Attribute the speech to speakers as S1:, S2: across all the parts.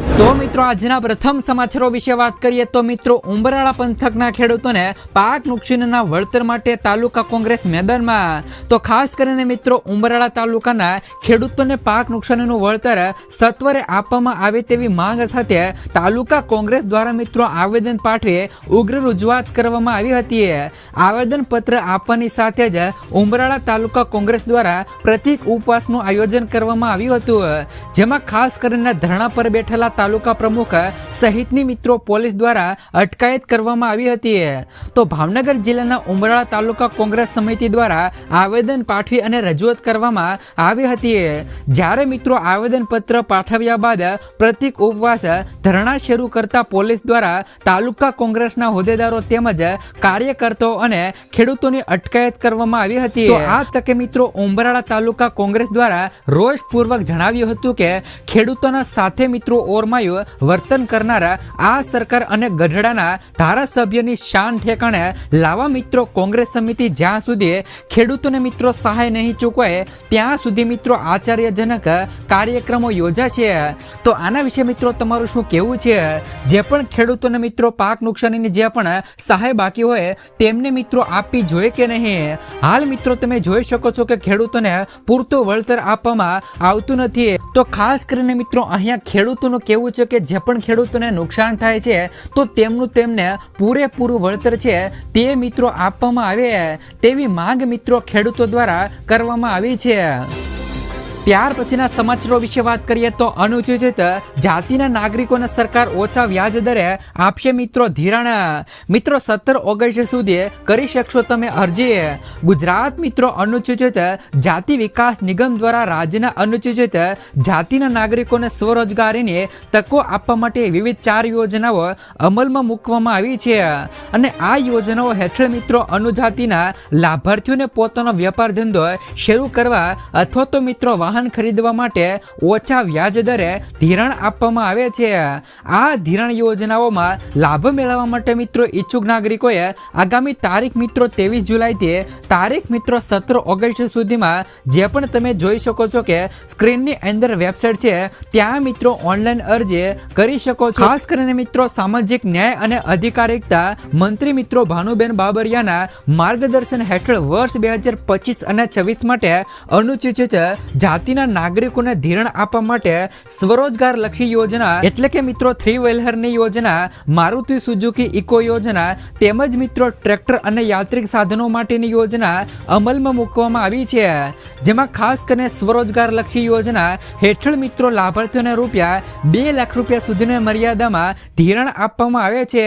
S1: તો મિત્રો, આજના પ્રથમ સમાચારો વિશે વાત કરીએ તો મિત્રો, ઉંબરાળા પંથકના ખેડૂતોને પાક નુકસાનના વળતર માટે તાલુકા કોંગ્રેસ મેદાનમાં. તો ખાસ કરીને મિત્રો, ઉંબરાળા તાલુકાના ખેડૂતોને પાક નુકસાનીનું વળતર સત્વરે આપવામાં આવે તેવી માંગ સાથે તાલુકા કોંગ્રેસ દ્વારા મિત્રો આવેદન પાઠવે ઉગ્ર રજૂઆત કરવામાં આવી હતી. આવેદન પત્ર આપવાની સાથે જ ઉંબરાળા તાલુકા કોંગ્રેસ દ્વારા પ્રતિક ઉપવાસનું આયોજન કરવામાં આવ્યું હતું. જેમાં ખાસ કરીને ધરણા પર બેઠેલા તાલુકા પ્રમુખ સહિતની મિત્રો પોલીસ દ્વારા અટકાયત કરવામાં આવી હતી. તો ભાવનગર જિલ્લાના ઉમરાળા તાલુકા કોંગ્રેસ સમિતિ દ્વારા આવેદન પાઠવી અને રજૂઆત કરવામાં આવી હતી. જ્યારે મિત્રો આવેદન પત્ર પાઠવ્યા બાદ પ્રતિક ઉપવાસ ધરણા શરૂ કરતા પોલીસ દ્વારા તાલુકા કોંગ્રેસના હોદ્દેદારો તેમજ કાર્યકર્તાઓ અને ખેડૂતોની અટકાયત કરવામાં આવી હતી. આ તકે મિત્રો ઉમરાળા તાલુકા કોંગ્રેસ દ્વારા રોષપૂર્વક જણાવ્યું હતું કે ખેડૂતોના સાથે મિત્રો ઓરમાયું વર્તન કરનારા આ સરકાર અને ગઢડાના ધારાસભ્યની શાન ઠેકાણે લાવા મિત્રો કોંગ્રેસ સમિતિ જ્યાં સુધી ખેડૂતોને મિત્રો સહાય નહીં ચૂકવાય, ત્યાં સુધી મિત્રો આચાર્યજનક કાર્યક્રમો યોજાશે. તો આના વિશે મિત્રો તમારું શું કહેવું છે? જે પણ ખેડૂતોને મિત્રો પાક નુકસાનીની જે પણ સહાય બાકી હોય, તેમને મિત્રો આપવી જોઈએ કે નહીં? હાલ મિત્રો તમે જોઈ શકો છો કે ખેડૂતોને પૂરતું વળતર આપવામાં આવતું નથી. તો ખાસ કરીને મિત્રો અહીંયા ખેડૂતોનું કેવું છે કે જે પણ ખેડૂતોને નુકસાન થાય છે, તો તેમનું તેમને પૂરેપૂરું વળતર છે, તે મિત્રો આપવામાં આવે તેવી માંગ મિત્રો ખેડૂતો દ્વારા કરવામાં આવી છે. ત્યાર પછીના સમાચારો વિશે વાત કરીએ તો અનુસૂચિત જાતિના નાગરિકોને સરકાર ઓછા વ્યાજ દરે આપશે મિત્રો ધિરાણ. મિત્રો, સત્તર ઓગસ્ટ સુધી કરી શકશો તમે અરજી. ગુજરાત મિત્રો, અનુસૂચિત જાતિ વિકાસ નિગમ દ્વારા રાજ્યના અનુસૂચિત જાતિના નાગરિકોને સ્વરોજગારીની તકો આપવા માટે વિવિધ ચાર યોજનાઓ અમલમાં મૂકવામાં આવી છે. અને આ યોજનાઓ હેઠળ મિત્રો અનુજાતિના લાભાર્થીઓને પોતાનો વેપાર ધંધો શરૂ કરવા અથવા તો મિત્રો વાહન ખરીદવા માટે ઓછા વ્યાજ દરે ધિરાણ આપવામાં આવે છે. આ ધિરાણ યોજનાઓમાં લાભ મેળવવા માટે મિત્રો ઈચ્છુક નાગરિકોએ આગામી તારીખ મિત્રો ત્રેવીસ જુલાઈથી તારીખ મિત્રો સત્તર ઓગસ્ટ સુધીમાં જે પણ તમે જોઈ શકો છો કે સ્ક્રીનની અંદર વેબસાઇટ છે, ત્યાં મિત્રો ઓનલાઈન અરજી કરી શકો છો. ખાસ કરીને મિત્રો સામાજિક ન્યાય અને અધિકારિકતા મંત્રી મિત્રો ભાનુબેન બાબરિયાના માર્ગદર્શન હેઠળ વર્ષ બે હજાર પચીસ અને છવ્વીસ માટે અનુસૂચિત જાતિના નાગરિકોને ધિરાણ આપવા માટે સ્વરોજગાર લક્ષી યોજના, એટલે કે મિત્રો થ્રી વ્હીલરની યોજના, મારુતિ સુઝુકી ઇકો યોજના, તેમજ મિત્રો ટ્રેક્ટર અને યાત્રિક સાધનો માટેની યોજના અમલમાં મૂકવામાં આવી છે. જેમાં ખાસ કરીને સ્વરોજગાર લક્ષી યોજના હેઠળ મિત્રો લાભાર્થીઓને રૂપિયા બે લાખ રૂપિયા સુધીની મર્યાદામાં ધીરણ આપવામાં આવે છે.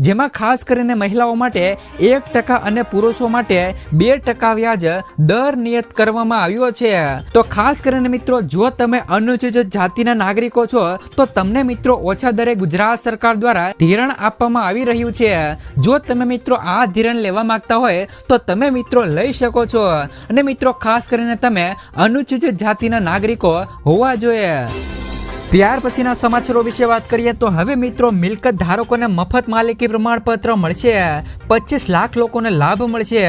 S1: જેમાં ખાસ કરીને મહિલાઓ માટે એક ટકા અને પુરુષો માટે બે ટકા વ્યાજ દર નિયત કરવામાં આવ્યો છે. તો ખાસ કરીને મિત્રો, જો તમે અનુસૂચિત જાતિના નાગરિકો છો, તો તમને મિત્રો ઓછા દરે ગુજરાત સરકાર દ્વારા ધિરણ આપવામાં આવી રહ્યું છે. જો તમે મિત્રો આ ધિરણ લેવા માંગતા હોય, તો તમે મિત્રો લઈ શકો છો. અને મિત્રો, ખાસ કરીને તમે અનુસૂચિત જાતિના નાગરિકો હોવા જોઈએ. ત્યાર પછીના સમાચારો વિશે વાત કરીએ તો હવે મિત્રો મિલકત ધારકોને મફત માલિકી પ્રમાણપત્ર મળશે. પચીસ લાખ લોકોને લાભ મળશે.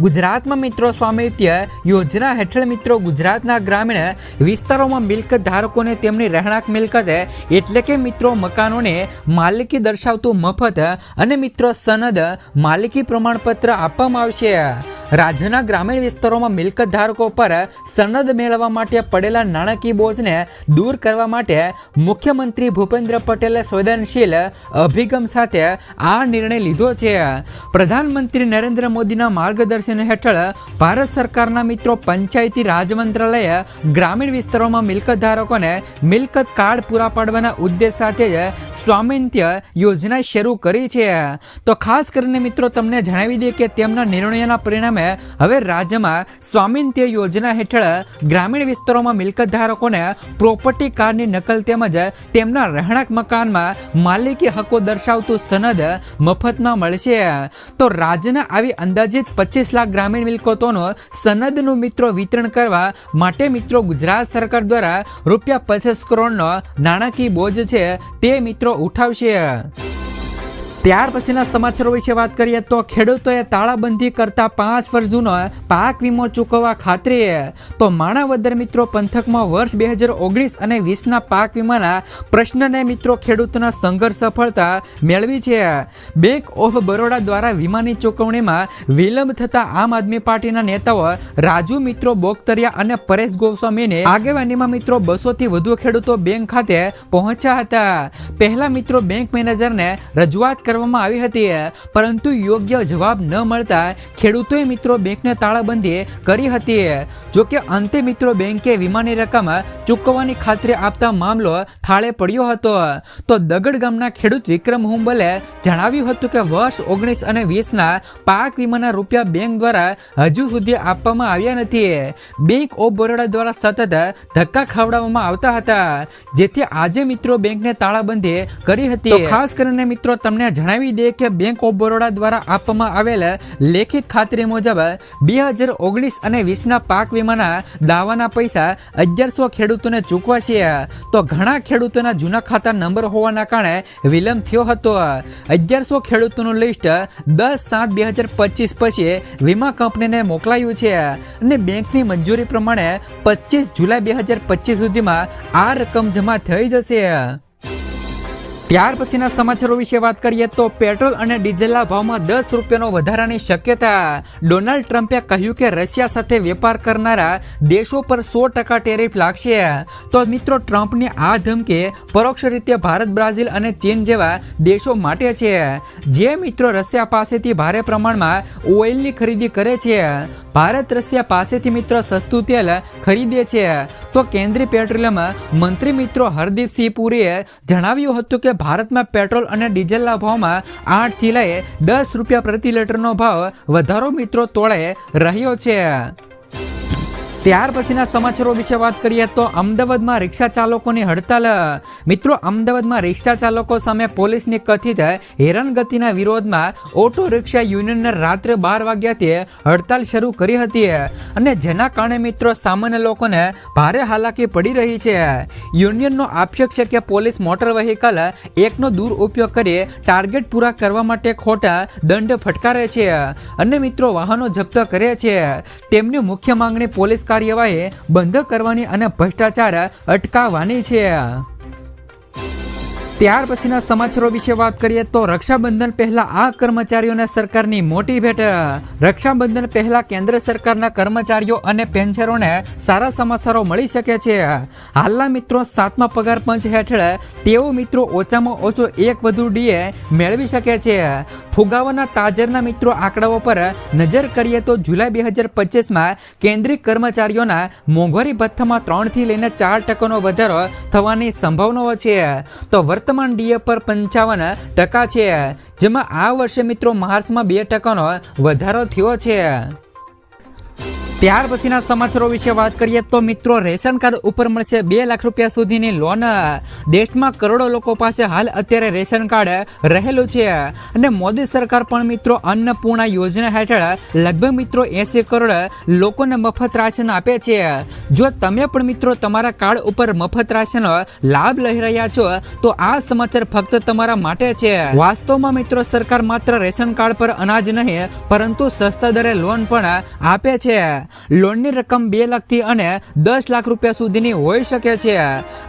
S1: ગુજરાતમાં મિત્રો સ્વામિત્ય યોજના હેઠળ મિત્રો ગુજરાતના ગ્રામીણ વિસ્તારોમાં મિલકત ધારકોને તેમની રહેણાંક મિલકત એટલે કે મિત્રો મકાનોને માલિકી દર્શાવતું મફત અને મિત્રો સનદ માલિકી પ્રમાણપત્ર આપવામાં આવશે. રાજ્યના ગ્રામીણ વિસ્તારોમાં મિલકત ધારકો પર સનદ મેળવવા માટે પડેલા નાણાકીય બોજને દૂર કરવા માટે મુખ્યમંત્રી ભૂપેન્દ્ર પટેલે સંવેદનશીલ અભિગમ સાથે આ નિર્ણય લીધો છે. પ્રધાનમંત્રી નરેન્દ્ર મોદીના માર્ગદર્શન હેઠળ ભારત સરકારના મિત્રો પંચાયતી રાજ મંત્રાલયે ગ્રામીણ વિસ્તારોમાં મિલકત ધારકોને મિલકત કાર્ડ પૂરા પાડવાના ઉદ્દેશ સાથે જ સ્વામિત્ય યોજના શરૂ કરી છે. તો ખાસ કરીને મિત્રો તમને જણાવી દઈએ કે તેમના નિર્ણયના પરિણામે સામે હવે રાજ્યમાં સ્વામિત્વ યોજના હેઠળ ગ્રામીણ વિસ્તારોમાં મિલકત ધારકોને પ્રોપર્ટી કાર્ડની નકલ તેમજ તેમના રહેણાંક મકાનમાં માલિકી હકો દર્શાવતું સનદ મફતમાં મળશે. તો રાજ્યના આવી અંદાજિત પચીસ લાખ ગ્રામીણ મિલકતોનો સનદનું મિત્રો વિતરણ કરવા માટે મિત્રો ગુજરાત સરકાર દ્વારા રૂપિયા પચાસ કરોડનો નાણાકીય બોજ છે તે મિત્રો ઉઠાવશે. ત્યાર પછીના સમાચારો વિશે વાત કરીએ તો ખેડૂતોએ તાળાબંધી કરતા પાંચ વર્ષ જૂનો પાક વીમો ચૂકવવા ખાતરી. તો માણાવદર મિત્રો પંથકમાં વર્ષ બે હજાર ઓગણીસ અને વીસના પાક વીમાના પ્રશ્નને મિત્રો ખેડૂતોના સંઘર્ષ સફળતા મેળવી છે. બેંક ઓફ બરોડા દ્વારા વીમાની ચૂકવણીમાં વિલંબ થતા આમ આદમી પાર્ટીના નેતાઓ રાજુ મિત્રો બોકતરિયા અને પરેશ ગોસ્વામીને આગેવાનીમાં મિત્રો બસો થી વધુ ખેડૂતો બેંક ખાતે પહોંચ્યા હતા. પહેલા મિત્રો બેંક મેનેજરને રજૂઆત કરવામાં આવી હતી પરંતુ યોગ્ય જવાબ ન મળતા ખેડૂતોએ મિત્રો બેંકને તાળાબંધી કરી હતી જોકે અંતે મિત્રો બેંકે વીમાની રકમ ચૂકવવાની ખાતરી આપતા મામલો થાળે પડ્યો હતો. તો દગડ ગામના ખેડૂત વિક્રમ હુંબલે જણાવ્યું હતું કે વર્ષ ઓગણીસ અને વીસના પાક વીમાના રૂપિયા બેંક દ્વારા હજુ સુધી આપવામાં આવ્યા નથી બેંક ઓફ બરોડા દ્વારા સતત ધક્કા ખવડાવવામાં આવતા હતા. જેથી આજે મિત્રો બેંકને તાળાબંધી કરી હતી ખાસ કરીને મિત્રો તમને જણાવી દઈએ કે બેંક ઓફ બરોડા દ્વારા આપવામાં આવેલ લેખિત ખાતરી મુજબ બે હજાર ઓગણીસ અને વીસના પાક વીમાના દાવાના પૈસા અગિયારસો ખેડૂતોને ચૂકવા તો ઘણા ખેડૂતોના જૂના ખાતા નંબર હોવાના કારણે વિલંબ થયો હતો. અગિયારસો ખેડૂતોનું લિસ્ટ દસ સાત બે હજાર પચીસ પછી વીમા કંપનીને મોકલાયું છે અને બેંકની મંજૂરી પ્રમાણે પચીસ જુલાઈ બે હજાર પચીસ સુધીમાં આ રકમ જમા થઈ જશે. ત્યાર પછીના સમાચારો વિશે વાત કરીએ તો પેટ્રોલ અને ડીઝલના ભાવમાં દસ રૂપિયાનો વધારાની શક્યતા. ડોનાલ્ડ ટ્રમ્પે કહ્યું કે રશિયા સાથે વેપાર કરનારા દેશો પર સો ટકા ટેરિફ લાગશે. તો મિત્રો, ટ્રમ્પની આ ધમકી પરોક્ષ રીતે ભારત, બ્રાઝિલ અને ચીન જેવા દેશો માટે છે. જે મિત્રો રશિયા પાસેથી ભારે પ્રમાણમાં ઓઇલની ખરીદી કરે છે. ભારત રશિયા પાસેથી મિત્રો સસ્તું તેલ ખરીદે છે. તો કેન્દ્રીય પેટ્રોલિયમ મંત્રી મિત્રો હરદીપસિંહ પુરીએ જણાવ્યું હતું કે ભારતમાં પેટ્રોલ અને ડીઝલના ભાવમાં આઠથી લઈ દસ રૂપિયા પ્રતિ લીટરનો ભાવ વધારો મિત્રો તોળે રહ્યો છે. ત્યાર પછીના સમાચારો વિશે વાત કરીએ તો અમદાવાદમાં રિક્ષા ચાલકોની હડતાલ. મિત્રો, અમદાવાદમાં રિક્ષા ચાલકો સામે પોલીસની કથિત હેરાનગતિના વિરોધમાં ઓટો રિક્ષા યુનિયનને રાત્રે બાર વાગ્યાથી હડતાલ શરૂ કરી હતી. અને જેના કારણે મિત્રો, સામાન્ય લોકોને ભારે હાલાકી પડી રહી છે. યુનિયનનો આક્ષેપ છે કે પોલીસ મોટર વ્હીકલ એકનો દુરુપયોગ કરી ટાર્ગેટ પૂરા કરવા માટે ખોટા દંડ ફટકારે છે. અને મિત્રો, વાહનો જપ્ત કરે છે. તેમની મુખ્ય માંગણી પોલીસ કાર્યવાહી બંધ કરવાની અને ભ્રષ્ટાચાર અટકાવવાની છે. ત્યાર પછીના સમાચારો વિશે વાત કરીએ તો રક્ષાબંધન પહેલા આ કર્મચારીઓને સરકારની મોટી ભેટ. રક્ષાબંધન પહેલા કેન્દ્ર સરકારના કર્મચારીઓ અને પેન્શનરોને સારા સમાચારો મળી શકે છે. હાલના મિત્રો સાતમા પગાર પંચ હેઠળ તેઓ મિત્રો ઓછામાં ઓછો એક વધુ ડીએ મેળવી શકે છે. ફુગાવાના તાજરના મિત્રો આંકડાઓ પર નજર કરીએ તો જુલાઈ બે હજાર પચીસમાં કેન્દ્રીય કર્મચારીઓના મોંઘવારી ભથ્થામાં ત્રણથી લઈને ચાર ટકાનો વધારો થવાની સંભાવનાઓ છે. તો વર્તમાન ડીએ પર પંચાવન ટકા છે, જેમાં આ વર્ષે મિત્રો માર્ચમાં બે ટકાનો વધારો થયો છે. ત્યાર પછીના સમાચારો વિશે વાત કરીએ તો મિત્રો, રેશન કાર્ડ ઉપર મળશે બે લાખ રૂપિયા સુધીની લોન. દેશમાં કરોડો લોકો પાસે હાલ અત્યારે રેશન કાર્ડ રહેલું છે. અને મોદી સરકાર પણ મિત્રો, અન્નપૂર્ણા યોજના હેઠળ લગભગ મિત્રો એસી કરોડ લોકોને મફત રાશન આપે છે. જો તમે પણ મિત્રો તમારા કાર્ડ ઉપર મફત રાશનનો લાભ લઈ રહ્યા છો, તો આ સમાચાર ફક્ત તમારા માટે છે. વાસ્તવમાં મિત્રો, સરકાર માત્ર રેશન કાર્ડ પર અનાજ નહીં, પરંતુ સસ્તા દરે લોન પણ આપે છે. લોનની રકમ બે લાખથી અને દસ લાખ રૂપિયા સુધીની હોઈ શકે છે.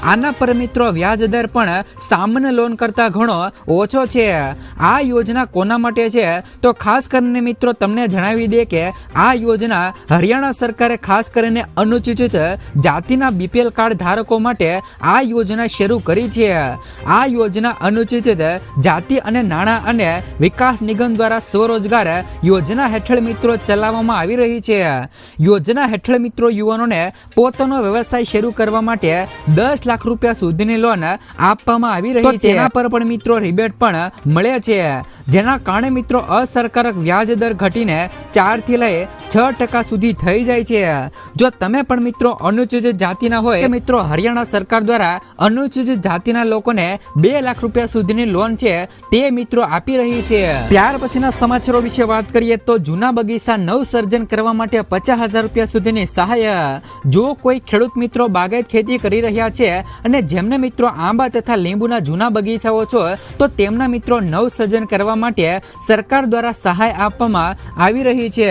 S1: આના પર મિત્રો વ્યાજ દર પણ સામાન્ય લોન કરતાં ઘણો ઓછો છે. આ યોજના કોના માટે છે? તો ખાસ કરીને મિત્રો તમને જણાવી દે કે આ યોજના હરિયાણા સરકારે ખાસ કરીને અનુસૂચિત જાતિના બીપીએલ કાર્ડ ધારકો માટે આ યોજના શરૂ કરી છે. આ યોજના અનુસૂચિત જાતિ અને નાણાં અને વિકાસ નિગમ દ્વારા સ્વરોજગાર યોજના હેઠળ મિત્રો ચલાવવામાં આવી રહી છે. યોજના હેઠળ મિત્રો યુવાનોને પોતાનો વ્યવસાય શરૂ કરવા માટે દસ લાખ રૂપિયા સુધીની લોન આપવામાં આવી રહી છે. એના પર પણ મિત્રો રિબેટ પણ મળે છે. જેના કારણે મિત્રો અસરકારક વ્યાજ દર ઘટીને ચારથી લઈ છ ટકા સુધી થઈ જાય છે. જો તમે પણ મિત્રો અનુસૂચિત જાતિના હોય મિત્રો હરિયાણા સરકાર દ્વારા અનુસૂચિત જાતિના લોકોને બે લાખ રૂપિયા સુધીની લોન છે તે મિત્રો આપી રહી છે. ત્યાર પછીના સમાચારો વિશે વાત કરીએ તો જૂના બગીચા નવ સર્જન કરવા માટે પચાસ હજાર રૂપિયા સુધીની સહાય જો કોઈ ખેડૂત મિત્રો બાગાયત ખેતી કરી રહ્યા છે અને જેમને મિત્રો આંબા તથા લીંબુના જૂના બગીચાઓ છો, તો તેમના મિત્રો નવ સર્જન કરવા માટે સરકાર દ્વારા સહાય આપવામાં આવી રહી છે.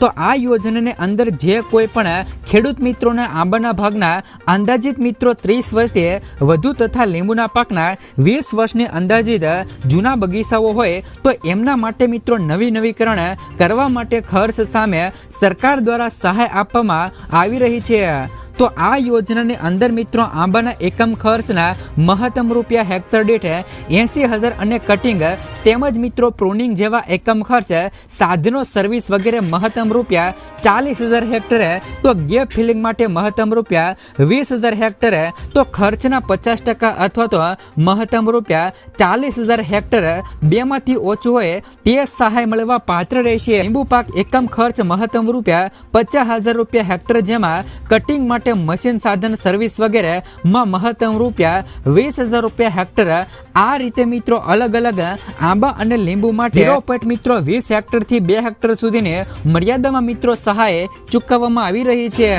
S1: તો આ યોજનાની અંદર જે કોઈ પણ ખેડૂત મિત્રોને આંબાના ભાગના અંદાજિત મિત્રો ત્રીસ વર્ષથી વધુ તથા લીંબુના પાકના વીસ વર્ષની અંદાજિત જૂના બગીચાઓ હોય, તો એમના માટે મિત્રો નવી નવીકરણ કરવા માટે ખર્ચ સામે સરકાર દ્વારા સહાય આપવામાં આવી રહી છે. તો આ યોજનાની અંદર મિત્રો આંબાના એકમ ખર્ચના મહત્તમ રૂપિયા હેક્ટર દીઠ એંસી હજાર અને કટિંગ તેમજ મિત્રો પ્રોનિંગ જેવા એકમ ખર્ચ, સાધનો સર્વિસ વગેરે મહત્તમ રૂપિયા ચાલીસ હજાર હેક્ટરે, તો ગેપ ફિલિંગ માટે મહત્તમ રૂપિયા વીસ હજાર હેક્ટરે, તો ખર્ચના પચાસ ટકા અથવા તો મહત્તમ રૂપિયા ચાલીસ હજાર હેક્ટર, બેમાંથી ઓછું હોય તે સહાય મળવા પાત્ર રહેશે. લીંબુ પાક એકમ ખર્ચ મહત્તમ રૂપિયા પચાસ હજાર રૂપિયા હેક્ટર જેમાં કટિંગ માટે મશીન સાધન સર્વિસ વગેરે માં મહત્તમ રૂપિયા વીસ હજાર રૂપિયા હેક્ટર. આ રીતે મિત્રો અલગ અલગ આંબા અને લીંબુ માટે પોઈન્ટ મિત્રો વીસ હેક્ટરથી બે હેક્ટર સુધીની મર્યાદામાં મિત્રો સહાય ચૂકવવામાં આવી રહી છે.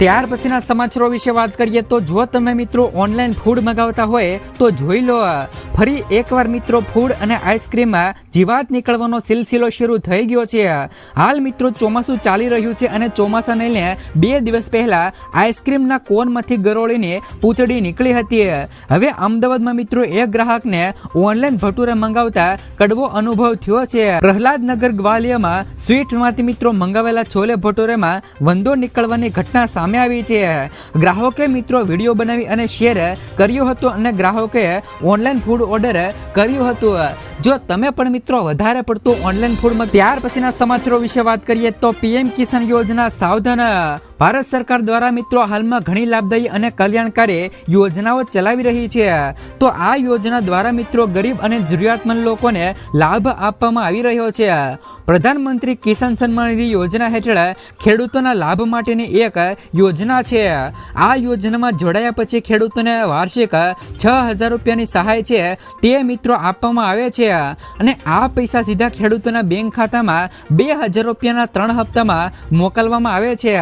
S1: ત્યાર પછીના સમાચારો વિશે વાત કરીએ તો જો તમે મિત્રો ઓનલાઈન ફૂડ મંગાવતા હોય તો જોઈ લો, ફરી એકવાર મિત્રો ફૂડ અને આઈસ્ક્રીમમાં જીવાત નીકળવાનો સિલસિલો શરૂ થઈ ગયો છે. હાલ મિત્રો ચોમાસું ચાલી રહ્યું છે અને ચોમાસાને લઈને બે દિવસ પહેલા આઈસ્ક્રીમના કોનમાંથી ગરોળીની પૂંછડી નીકળી હતી. હવે અમદાવાદમાં મિત્રો એક ગ્રાહકને ઓનલાઈન ભટુરે મંગાવતા કડવો અનુભવ થયો છે. પ્રહલાદનગર ગ્વાલિયરમાં સ્વીટમાંથી મિત્રો મંગાવેલા છોલે ભટુરેમાં વંદો નીકળવાની ઘટના સામે આવી છે. ગ્રાહકે મિત્રો વીડિયો બનાવી અને શેર કર્યો હતો અને ગ્રાહકે ઓનલાઈન ફૂડ ઓર્ડર કર્યું હતું. જો તમે પણ મિત્રો વધારે પડતું ઓનલાઈન ફૂડમાં ત્યાર પછીના સમાચારો વિશે વાત કરીએ તો પીએમ કિસાન યોજના સાવધાન ભારત સરકાર દ્વારા મિત્રો હાલમાં ઘણી લાભદાયી અને કલ્યાણકારી યોજનાઓ ચલાવી રહી છે. તો આ યોજના દ્વારા મિત્રો ગરીબ અને જરૂરિયાતમંદ લોકોને લાભ આપવામાં આવી રહ્યો છે. પ્રધાનમંત્રી કિસાન સન્માન નિધિ યોજના હેઠળ ખેડૂતોના લાભ માટેની એક યોજના છે. આ યોજનામાં જોડાયા પછી ખેડૂતોને વાર્ષિક છ હજાર રૂપિયાની સહાય છે તે મિત્રો આપવામાં આવે છે. અને આ પૈસા સીધા ખેડૂતોના બેંક ખાતામાં બે હજાર રૂપિયાના ત્રણ હપ્તામાં મોકલવામાં આવે છે.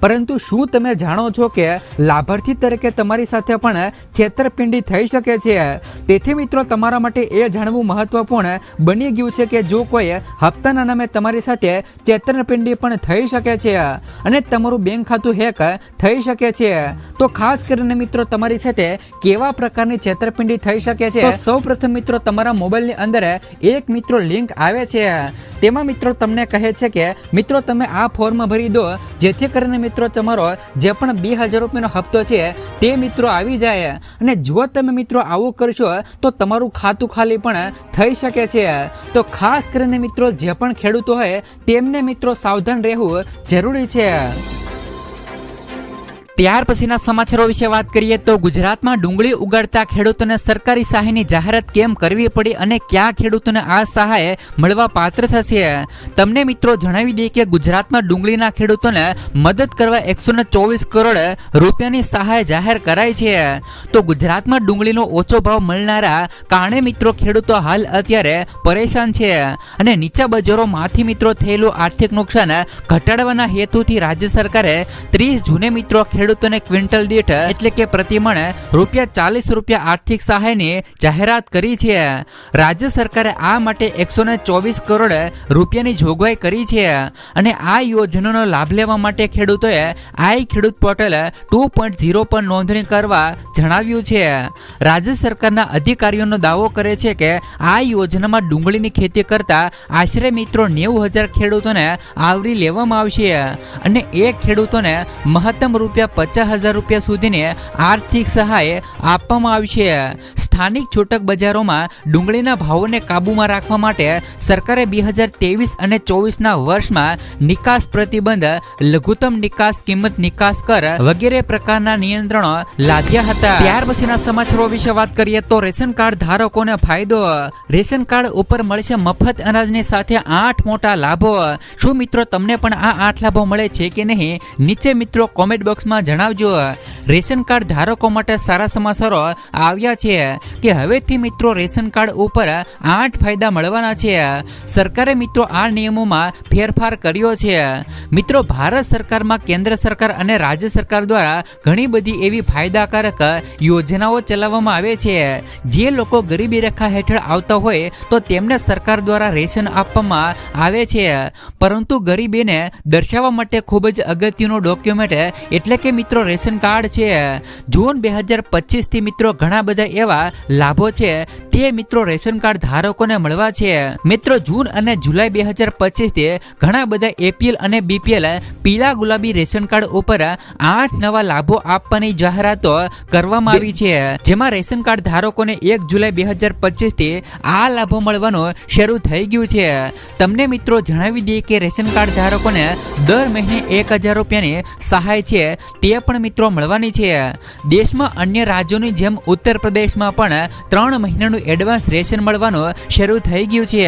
S1: પરંતુ શું તમે જાણો છો કે લાભાર્થી તરીકે તમારી સાથે પણ છેતરપિંડી થઈ શકે છે? તેથી મિત્રો, તમારા માટે એ જાણવું મહત્વપૂર્ણ બની ગયું છે કે જો કોઈ હપ્તાના નામે તમારી સાથે છેતરપિંડી પણ થઈ શકે છે અને તમારું બેંક ખાતું હેક થઈ શકે છે, તો ખાસ કરીને મિત્રો, તમારી સાથે કેવા પ્રકારની છેતરપિંડી થઈ શકે છે? સૌ પ્રથમ મિત્રો, તમારા મોબાઈલની અંદર એક મિત્રો લિંક આવે છે. તેમાં મિત્રો, તમને કહે છે કે, મિત્રો, તમે આ ફોર્મ ભરી દો, જેથી કરીને મિત્રો, તમારો જે પણ બે હજાર રૂપિયાનો હપ્તો છે, તે મિત્રો આવી જાય. અને જો તમે મિત્રો આવું કરશો, તો તમારું ખાતું ખાલી પણ થઈ શકે છે. તો ખાસ કરીને મિત્રો, જે પણ ખેડૂતો હોય, તેમને મિત્રો સાવધાન રહેવું જરૂરી છે. ત્યાર પછીના સમાચારો વિશે વાત કરીએ તો ગુજરાતમાં ડુંગળી ઉગાડતા ખેડૂતોને સરકારી સહાયની જાહેરાત કેમ કરવી પડી અને કયા ખેડૂતોને આ સહાય મળવા પાત્ર થશે? તમને મિત્રો જણાવી દઈએ કે ગુજરાતમાં ડુંગળીના ખેડૂતોને મદદ કરવા એકસો ચોવીસ કરોડ રૂપિયાની સહાય જાહેર કરાઈ છે. તો ગુજરાતમાં ડુંગળીનો ઓછો ભાવ મળનારા કારણે મિત્રો ખેડૂતો હાલ અત્યારે પરેશાન છે અને નીચા બજારોમાંથી મિત્રો થયેલું આર્થિક નુકસાન ઘટાડવાના હેતુથી રાજ્ય સરકારે ત્રીસ જૂને મિત્રો ખેડૂતોને ક્વિન્ટલ દીઠ એટલે કે પ્રતિમણ રૂપિયા ચાલીસ રૂપિયા આર્થિક સહાયની જાહેરાત કરી છે. રાજ્ય સરકારે આ માટે એકસો ચોવીસ કરોડ રૂપિયાની જોગવાઈ કરી છે અને આ યોજનાનો લાભ લેવા માટે ખેડૂતોએ આઈ ખેડૂત પોર્ટલ ટુ પોઈન્ટ ઝીરો પર નોંધણી કરવા જણાવ્યું છે. રાજ્ય સરકારના અધિકારીઓનો દાવો કરે છે કે આ યોજનામાં ડુંગળીની ખેતી કરતા આશરે મિત્રો નેવું હજાર ખેડૂતોને આવરી લેવામાં આવશે અને એ ખેડૂતોને મહત્તમ રૂપિયા પચાસ હજાર રૂપિયા સુધીની આર્થિક સહાય આપવામાં આવશે સ્થાનિક છૂટક બજારોમાં ડુંગળીના ભાવોને કાબૂમાં રાખવા માટે સરકારે બે હજાર ત્રેવીસ અને ચોવીસના વર્ષમાં નિકાસ પ્રતિબંધ, લઘુત્તમ નિકાસ કિંમત નિકાસ કર વગેરે પ્રકારના નિયંત્રણો લાદ્યા હતા. ત્યાર પછીના સમાચારો વિશે વાત કરીએ તો રેશન કાર્ડ ધારકોને ફાયદો. રેશન કાર્ડ ઉપર મળશે મફત અનાજની સાથે આઠ મોટા લાભો. શું મિત્રો તમને પણ આ આઠ લાભો મળે છે કે નહીં? નીચે મિત્રો કોમેન્ટ બોક્સમાં જણાવજો. રેશન કાર્ડ ધારકો માટે સારા સમાચારો આવ્યા છે કે હવેથી મિત્રો રેશન કાર્ડ ઉપર આઠ ફાયદા મળવાના છે. સરકારે મિત્રો આ નિયમોમાં ફેરફાર કર્યો છે. મિત્રો, ભારત સરકારમાં કેન્દ્ર સરકાર અને રાજ્ય સરકાર દ્વારા ઘણી બધી એવી ફાયદાકારક યોજનાઓ ચલાવવામાં આવે છે. જે લોકો ગરીબી રેખા હેઠળ આવતા હોય તો તેમને સરકાર દ્વારા રેશન આપવામાં આવે છે. પરંતુ ગરીબીને દર્શાવવા માટે ખૂબ જ અગત્યનો ડોક્યુમેન્ટ એટલે કે મિત્રો રેશન કાર્ડ છે. જૂન બે હજાર પચીસથી મિત્રો ઘણા બધા એવા લાભો છે. તે મિત્રો રેશન કાર્ડ ધારકોને મળવા છે. મિત્રો, જૂન અને જુલાઈ બે હજાર પચીસથી ઘણા બધા એપીએલ અને બીપીએલ પીળા ગુલાબી રેશન કાર્ડ ઉપર આઠ નવા લાભો આપવાની જાહેરાતો કરવામાં આવી છે. જેમાં રેશન કાર્ડ ધારકોને એક જુલાઈ બે હજાર પચીસથી આ લાભો મળવાનું શરૂ થઈ ગયું છે. તમને મિત્રો જણાવી દઈએ કે રેશન કાર્ડ ધારકોને દર મહિને એક હજાર રૂપિયાની સહાય છે. તે પણ મિત્રો મળવાની છે. દેશમાં અન્ય રાજ્યોની જેમ ઉત્તર પ્રદેશમાં પણ ત્રણ મહિનાનું એડવાન્સ રેશન મળવાનું શરૂ થઈ ગયું છે.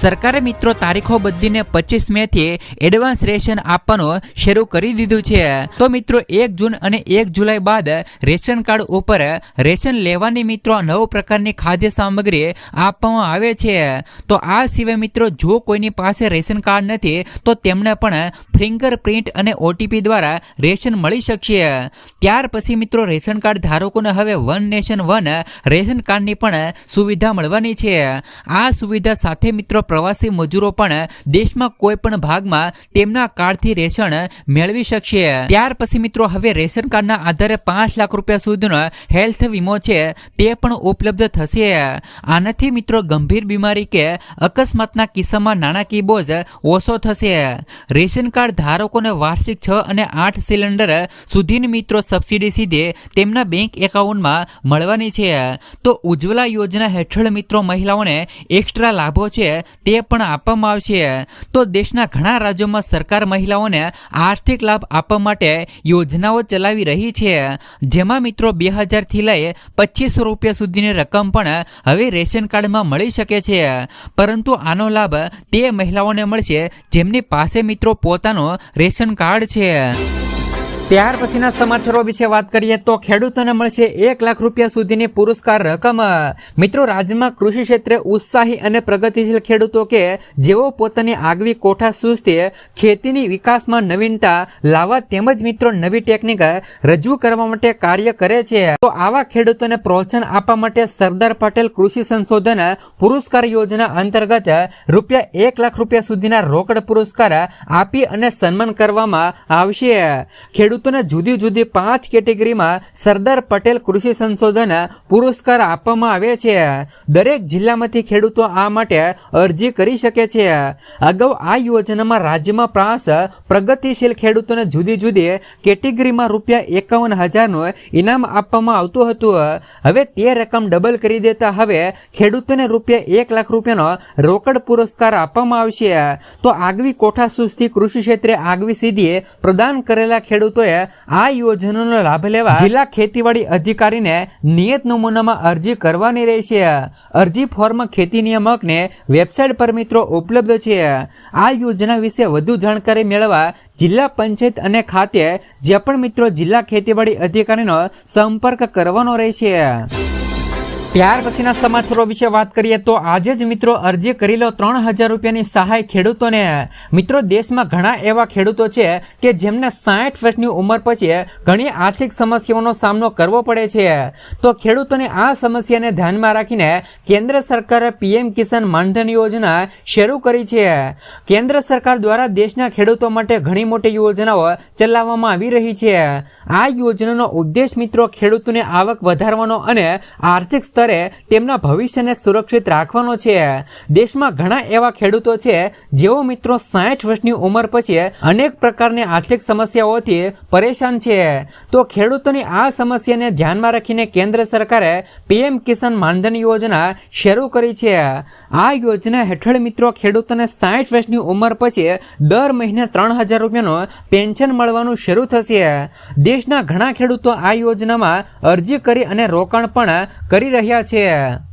S1: સરકારે મિત્રો તારીખો બદલીને પચીસ મે થી એડવાન્સ રેશન આપવાનું શરૂ કરી દીધું છે. તો મિત્રો એક જૂન અને એક જુલાઈ બાદ રેશન કાર્ડ ઉપર રેશન લેવાની મિત્રો નવ પ્રકારની ખાદ્ય સામગ્રી આપવામાં આવે છે. તો આ સિવાય મિત્રો જો કોઈની પાસે રેશન કાર્ડ નથી, તો તેમને પણ ફિંગર પ્રિન્ટ અને ઓટીપી દ્વારા રેશન મળી શકશે. ત્યાર પછી મિત્રો રેશન કાર્ડ ધારકોને હવે વન નેશન વન રેશન કાર્ડની પણ સુવિધા મળવાની છે. આ સુવિધા સાથે મિત્રો પ્રવાસી મજૂરો પણ દેશમાં કોઈ પણ ભાગમાં તેમના કાર્ડથી રેશન મેળવી શકશે. ત્યાર પછી મિત્રો હવે રેશન કાર્ડના આધારે પાંચ લાખ રૂપિયા સુધીનો હેલ્થ વીમો છે તે પણ ઉપલબ્ધ થશે. આનાથી મિત્રો ગંભીર બીમારી કે અકસ્માતના કિસ્સામાં નાણાકીય બોજ ઓછો થશે. રેશન કાર્ડ ધારકોને વાર્ષિક છ અને આઠ સિલિન્ડર સુધીની મિત્રો સબસિડી સીધે તેમના બેંક એકાઉન્ટમાં મળવાની છે. તો ઉજ્જવલા યોજના હેઠળ મિત્રો મહિલાઓને એક્સ્ટ્રા લાભો છે તે પણ આપવામાં આવશે. તો દેશના ઘણા રાજ્યોમાં સરકાર મહિલાઓને આર્થિક લાભ આપવા માટે યોજનાઓ ચલાવી રહી છે. જેમાં મિત્રો બે હજારથી લઈ પચીસો રૂપિયા સુધીની રકમ પણ હવે રેશન કાર્ડમાં મળી શકે છે. પરંતુ આનો લાભ તે મહિલાઓને મળશે જેમની પાસે મિત્રો પોતાનો રેશન કાર્ડ છે. ત્યાર પછીના સમાચારો વિશે વાત કરીએ તો ખેડૂતોને મળશે એક લાખ રૂપિયા સુધીની પુરસ્કાર રકમ. મિત્રો, રાજ્યમાં કૃષિ ક્ષેત્રે ઉત્સાહી અને પ્રગતિશીલ ખેડૂતો કે જેઓ પોતાની આગવી કોઠા સુસ્તી ખેતીની વિકાસમાં નવીનતા લાવવા તેમજ મિત્રો નવી ટેકનિક રજૂ કરવા માટે કાર્ય કરે છે. તો આવા ખેડૂતોને પ્રોત્સાહન આપવા માટે સરદાર પટેલ કૃષિ સંશોધન પુરસ્કાર યોજના અંતર્ગત રૂપિયા એક લાખ રૂપિયા સુધીના રોકડ પુરસ્કાર આપી અને સન્માન કરવામાં આવશે. ખેડૂતોને જુદી જુદી પાંચ કેટેગરીમાં સરદાર પટેલ કૃષિ સંશોધન પુરસ્કાર આપવામાં આવે છે. દરેક જિલ્લામાંથી ખેડૂતો આ માટે અરજી કરી શકે છે. અગાઉ આ યોજનામાં રાજ્યમાં પ્રાસ પ્રગતિશીલ ખેડૂતોને જુદી જુદી કેટેગરીમાં રૂપિયા એકાવન હજારનું ઇનામ આપવામાં આવતું હતું. હવે તે રકમ ડબલ કરી દેતા હવે ખેડૂતોને રૂપિયા એક લાખ રૂપિયાનો રોકડ પુરસ્કાર આપવામાં આવશે. તો આગવી કોઠા સુસ્તી કૃષિ ક્ષેત્રે આગવી સિદ્ધિ પ્રદાન કરેલા ખેડૂતોએ આ યોજનાનો લાભ લેવા જિલ્લા ખેતીવાડી અધિકારીને નિયત નમૂનામાં અરજી કરવાની રહેશે. અરજી ફોર્મ ખેતી નિયામકને વેબસાઇટ પર મિત્રો ઉપલબ્ધ છે. આ યોજના વિશે વધુ જાણકારી મેળવવા જિલ્લા પંચાયત અને ખાતે જે પણ મિત્રો જિલ્લા ખેતીવાડી અધિકારીનો સંપર્ક કરવાનો રહેશે. ત્યાર પછીના સમાચારો વિશે વાત કરીએ તો આજે જ મિત્રો અરજી કરી લો ત્રણ હજાર રૂપિયાની સહાય ખેડૂતોને. મિત્રો, દેશમાં ઘણા એવા ખેડૂતો છે કે જેમને સાઠ વર્ષની ઉંમર પછી ઘણી આર્થિક સમસ્યાઓનો સામનો કરવો પડે છે. તો ખેડૂતોની આ સમસ્યાને ધ્યાનમાં રાખીને કેન્દ્ર સરકારે પીએમ કિસાન માનધન યોજના શરૂ કરી છે. કેન્દ્ર સરકાર દ્વારા દેશના ખેડૂતો માટે ઘણી મોટી યોજનાઓ ચલાવવામાં આવી રહી છે. આ યોજનાનો ઉદ્દેશ મિત્રો ખેડૂતોની આવક વધારવાનો અને આર્થિક સ્તર સ્તરે તેમના ભવિષ્યને સુરક્ષિત રાખવાનો છે. દેશમાં ઘણા એવા ખેડૂતો છે, જેઓ મિત્રો સાઠ વર્ષની ઉંમર પછી અનેક પ્રકારની આર્થિક સમસ્યાઓથી પરેશાન છે. તો ખેડૂતોની આ સમસ્યાને ધ્યાનમાં રાખીને કેન્દ્ર સરકારે પીએમ કિસાન માનધન યોજના શરૂ કરી છે. આ યોજના હેઠળ મિત્રો ખેડૂતોને સાઠ વર્ષની ઉંમર પછી દર મહિને ત્રણ હજાર રૂપિયાનું પેન્શન મળવાનું શરૂ થશે. દેશના ઘણા ખેડૂતો આ યોજનામાં અરજી કરી અને રોકાણ પણ કરી રહ્યા છે